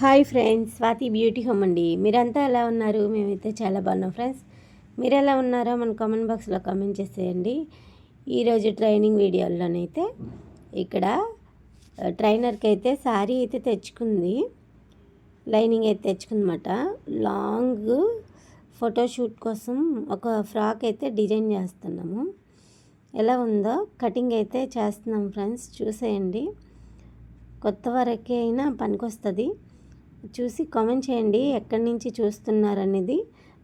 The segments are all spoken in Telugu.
Hi friends Swathi beauty home అండి. మీరంతా ఎలా ఉన్నారు? మేమైతే చాలా బాగున్నాం ఫ్రెండ్స్. మీరు ఎలా ఉన్నారో మన కామెంట్ బాక్స్లో కామెంట్ చేసేయండి. ఈరోజు ట్రైనింగ్ వీడియోలోనైతే ఇక్కడ ట్రైనర్కి అయితే శారీ అయితే తెచ్చుకుంది. లైనింగ్ అయితే తెచ్చుకుందన్నమాట. లాంగ్ ఫోటోషూట్ కోసం ఒక ఫ్రాక్ అయితే డిజైన్ చేస్తున్నాము. ఎలా ఉందో కటింగ్ అయితే చేస్తున్నాం ఫ్రెండ్స్. చూసేయండి. కొత్త వరకే అయినా పనికొస్తుంది. చూసి కామెంట్ చేయండి. ఎక్కడి నుంచి చూస్తున్నారనేది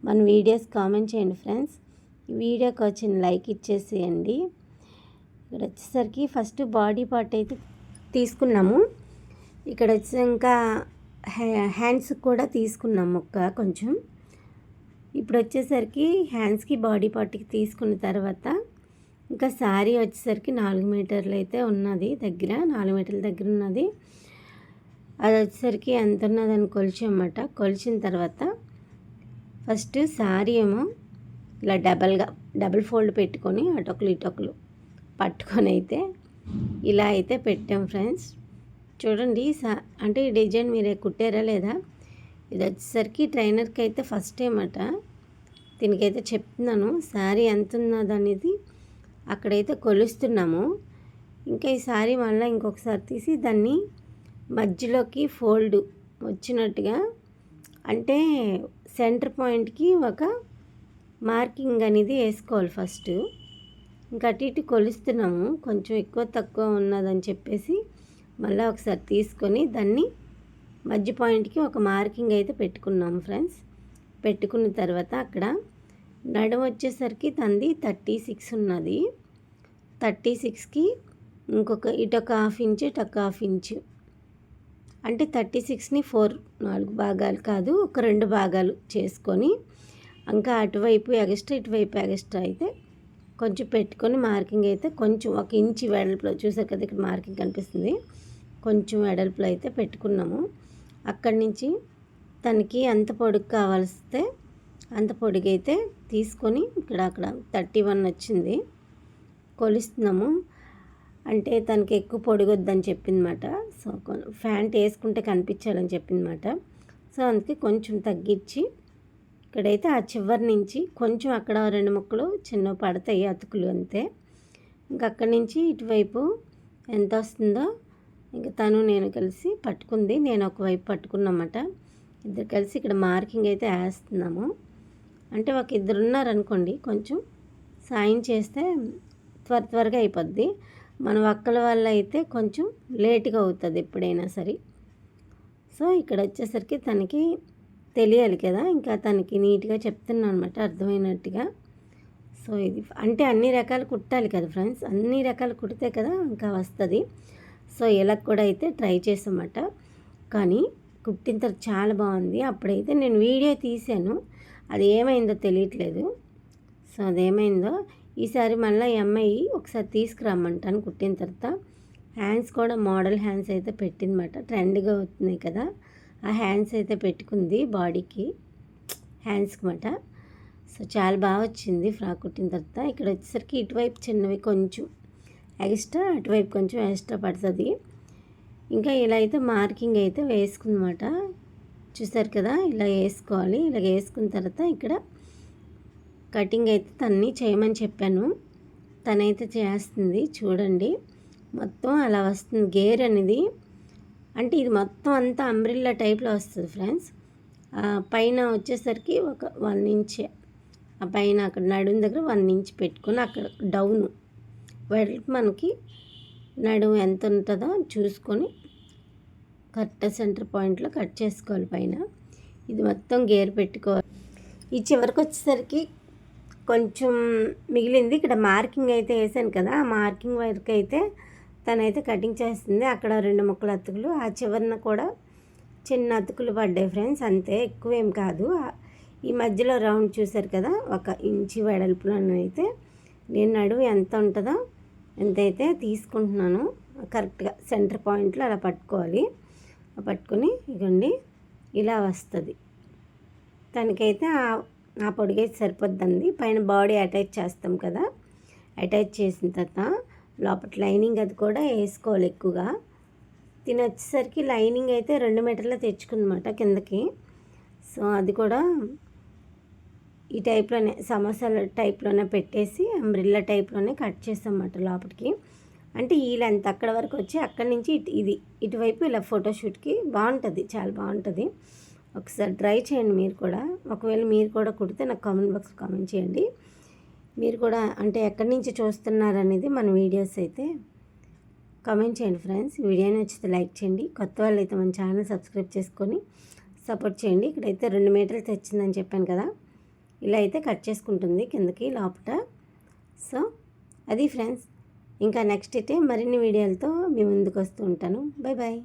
మన వీడియోస్ కామెంట్ చేయండి ఫ్రెండ్స్. ఈ వీడియోకి వచ్చిన లైక్ ఇచ్చేసేయండి. ఇక్కడ వచ్చేసరికి ఫస్ట్ బాడీ పార్ట్ అయితే తీసుకున్నాము. ఇక్కడ వచ్చి ఇంకా హ్యాండ్స్ కూడా తీసుకున్నాము ఒక్క కొంచెం. ఇప్పుడు వచ్చేసరికి హ్యాండ్స్కి బాడీ పార్ట్కి తీసుకున్న తర్వాత ఇంకా శారీ వచ్చేసరికి నాలుగు మీటర్లు అయితే ఉన్నది దగ్గర నాలుగు మీటర్ల దగ్గర ఉన్నది. అది వచ్చేసరికి ఎంత ఉన్నదని కొలిచామన్నమాట కొలిచిన తర్వాత ఫస్ట్ శారీ ఏమో ఇలా డబల్గా డబుల్ ఫోల్డ్ పెట్టుకొని అటొకలు ఇటొకలు పట్టుకొని అయితే ఇలా అయితే పెట్టాం ఫ్రెండ్స్. చూడండి సా అంటే ఈ డిజైన్ మీరే కుట్టారా లేదా? ఇది వచ్చేసరికి ట్రైనర్కి అయితే ఫస్ట్ టైం అట దీనికైతే చెప్తున్నాను శారీ ఎంత ఉన్నది అనేది అక్కడైతే కొలుస్తున్నాము. ఇంకా ఈ శారీ మళ్ళీ ఇంకొకసారి తీసి దాన్ని మధ్యలోకి ఫోల్డ్ వచ్చినట్టుగా అంటే సెంటర్ పాయింట్కి ఒక మార్కింగ్ అనేది వేసుకోవాలి ఫస్ట్. ఇంకా అటు ఇటు కొలుస్తున్నాము కొంచెం ఎక్కువ తక్కువ ఉన్నదని చెప్పేసి మళ్ళీ ఒకసారి తీసుకొని దాన్ని మధ్య పాయింట్కి ఒక మార్కింగ్ అయితే పెట్టుకున్నాము ఫ్రెండ్స్. పెట్టుకున్న తర్వాత అక్కడ నడుము వచ్చేసరికి తంది థర్టీ సిక్స్ ఉన్నది. థర్టీ సిక్స్కి ఇంకొక ఇటొక హాఫ్ ఇంచ్ ఇటొక హాఫ్ ఇంచు. అంటే థర్టీ సిక్స్ని ఫోర్ నాలుగు భాగాలు కాదు ఒక రెండు భాగాలు చేసుకొని ఇంకా అటువైపు ఎగస్ట్రా ఇటువైపు ఎగస్ట్రా అయితే కొంచెం పెట్టుకొని మార్కింగ్ అయితే కొంచెం ఒక ఇంచ్ వెడల్పులో చూసారు కదా ఇక్కడ మార్కింగ్ కనిపిస్తుంది. కొంచెం వెడల్పులో అయితే పెట్టుకున్నాము. అక్కడి నుంచి తనకి ఎంత పొడుగు కావాల్స్తే అంత పొడిగి అయితే తీసుకొని ఇక్కడ అక్కడ థర్టీ వన్ వచ్చింది. కొలుస్తున్నాము. అంటే తనకి ఎక్కువ పొడిగొద్దని చెప్పిందన్నమాట. సో ఫ్యాంట్ వేసుకుంటే కనిపించాలని చెప్పిందన్నమాట. సో అందుకే కొంచెం తగ్గించి ఇక్కడైతే ఆ చివరి నుంచి కొంచెం అక్కడ రెండు ముక్కలు చిన్న పడతాయి అతుకులు అంతే. ఇంకా అక్కడి నుంచి ఇటువైపు ఎంత వస్తుందో ఇంకా తను నేను కలిసి పట్టుకుంది. నేను ఒకవైపు పట్టుకున్నమాట. ఇద్దరు కలిసి ఇక్కడ మార్కింగ్ అయితే వేస్తున్నాము. అంటే ఒక ఇద్దరు ఉన్నారనుకోండి కొంచెం సాయం చేస్తే త్వర త్వరగా అయిపోద్ది. మన ఒక్కల వల్ల అయితే కొంచెం లేట్గా అవుతుంది ఎప్పుడైనా సరే. సో ఇక్కడ వచ్చేసరికి తనకి తెలియాలి కదా! ఇంకా తనకి నీట్గా చెప్తున్నాను అనమాట అర్థమైనట్టుగా. సో ఇది అంటే అన్ని రకాలు కుట్టాలి కదా ఫ్రెండ్స్! అన్ని రకాలు కుడితే కదా ఇంకా వస్తుంది. సో ఇలా కూడా అయితే ట్రై చేసామట కానీ కుట్టిన తర్వాత చాలా బాగుంది. అప్పుడైతే నేను వీడియో తీశాను. అది ఏమైందో తెలియట్లేదు. సో అదేమైందో ఈసారి మళ్ళీ ఈ అమ్మాయి ఒకసారి తీసుకురమ్మంటాను కుట్టిన తర్వాత హ్యాండ్స్ కూడా మోడల్ హ్యాండ్స్ అయితే పెట్టిందన్నమాట. ట్రెండ్గా అవుతున్నాయి కదా ఆ హ్యాండ్స్ అయితే పెట్టుకుంది బాడీకి హ్యాండ్స్కి మాట సో చాలా బాగా వచ్చింది ఫ్రాక్ కుట్టిన తర్వాత. ఇక్కడ వచ్చేసరికి ఇటువైపు చిన్నవి కొంచెం ఎక్స్ట్రా అటువైపు కొంచెం ఎక్స్ట్రా పడుతుంది. ఇంకా ఇలా అయితే మార్కింగ్ అయితే వేసుకుందన్నమాట. చూసారు కదా ఇలా వేసుకోవాలి. ఇలా వేసుకున్న తర్వాత ఇక్కడ కటింగ్ అయితే తన్ని చేయమని చెప్పాను. తనైతే చేస్తుంది. చూడండి. మొత్తం అలా వస్తుంది. గేర్ అనేది అంటే ఇది మొత్తం అంతా అంబ్రిల్లా టైప్లో వస్తుంది ఫ్రెండ్స్. పైన వచ్చేసరికి ఒక వన్ ఇంచ్. ఆ పైన అక్కడ నడుము దగ్గర వన్ ఇంచ్ పెట్టుకొని అక్కడ డౌన్. వెడల్పు మనకి నడుము ఎంత ఉంటుందో చూసుకొని కరెక్ట్ సెంటర్ పాయింట్లో కట్ చేసుకోవాలి పైన. ఇది మొత్తం గేర్ పెట్టుకోవాలి. ఈ చివరికి వచ్చేసరికి కొంచెం మిగిలింది. ఇక్కడ మార్కింగ్ అయితే వేసాను కదా ఆ మార్కింగ్ వరకు అయితే తనైతే కటింగ్ చేస్తుంది. అక్కడ రెండు ముక్కలు అతుకులు ఆ చివరిన కూడా చిన్న అతుకులు పడ్డాయి ఫ్రెండ్స్. అంతే ఎక్కువ ఏం కాదు ఈ మధ్యలో రౌండ్ చూసారు కదా ఒక ఇంచి వెడల్పులో అయితే నేను నడువు ఎంత ఉంటుందో ఎంతైతే తీసుకుంటున్నాను కరెక్ట్గా సెంటర్ పాయింట్లో అలా పట్టుకోవాలి. పట్టుకొని ఇగండి ఇలా వస్తుంది. తనకైతే ఆ పొడిగైతే సరిపోద్దండి. పైన బాడీ అటాచ్ చేస్తాం కదా. అటాచ్ చేసిన తర్వాత లోపల లైనింగ్ అది కూడా వేసుకోవాలి ఎక్కువగా. దీని వచ్చేసరికి లైనింగ్ అయితే రెండు మీటర్లు తెచ్చుకుందన్నమాట కిందకి. సో అది కూడా ఈ టైప్లోనే సమోసాల టైప్లోనే పెట్టేసి అంబ్రిల్లా టైప్లోనే కట్ చేస్తామన్నమాట లోపలికి. అంటే ఈ లెంత్ అక్కడ వరకు వచ్చి అక్కడి నుంచి ఇటు ఇది ఇటువైపు ఇలా ఫోటోషూట్కి బాగుంటుంది. చాలా బాగుంటుంది. ఒకసారి ట్రై చేయండి మీరు కూడా. ఒకవేళ మీరు కూడా కుడితే నాకు కామెంట్ బాక్స్ కామెంట్ చేయండి. మీరు కూడా అంటే ఎక్కడి నుంచి చూస్తున్నారు అనేది మన వీడియోస్ అయితే కామెంట్ చేయండి ఫ్రెండ్స్. వీడియో నచ్చితే లైక్ చేయండి. కొత్త వాళ్ళు అయితే మన ఛానల్ సబ్స్క్రైబ్ చేసుకొని సపోర్ట్ చేయండి. ఇక్కడైతే రెండు మీటర్లు తెచ్చిందని చెప్పాను కదా. ఇలా అయితే కట్ చేసుకుంటుంది కిందకి లోపల సో అది ఫ్రెండ్స్. ఇంకా నెక్స్ట్ అయితే మరిన్ని వీడియోలతో మీ ముందుకు వస్తూ ఉంటాను. Bye bye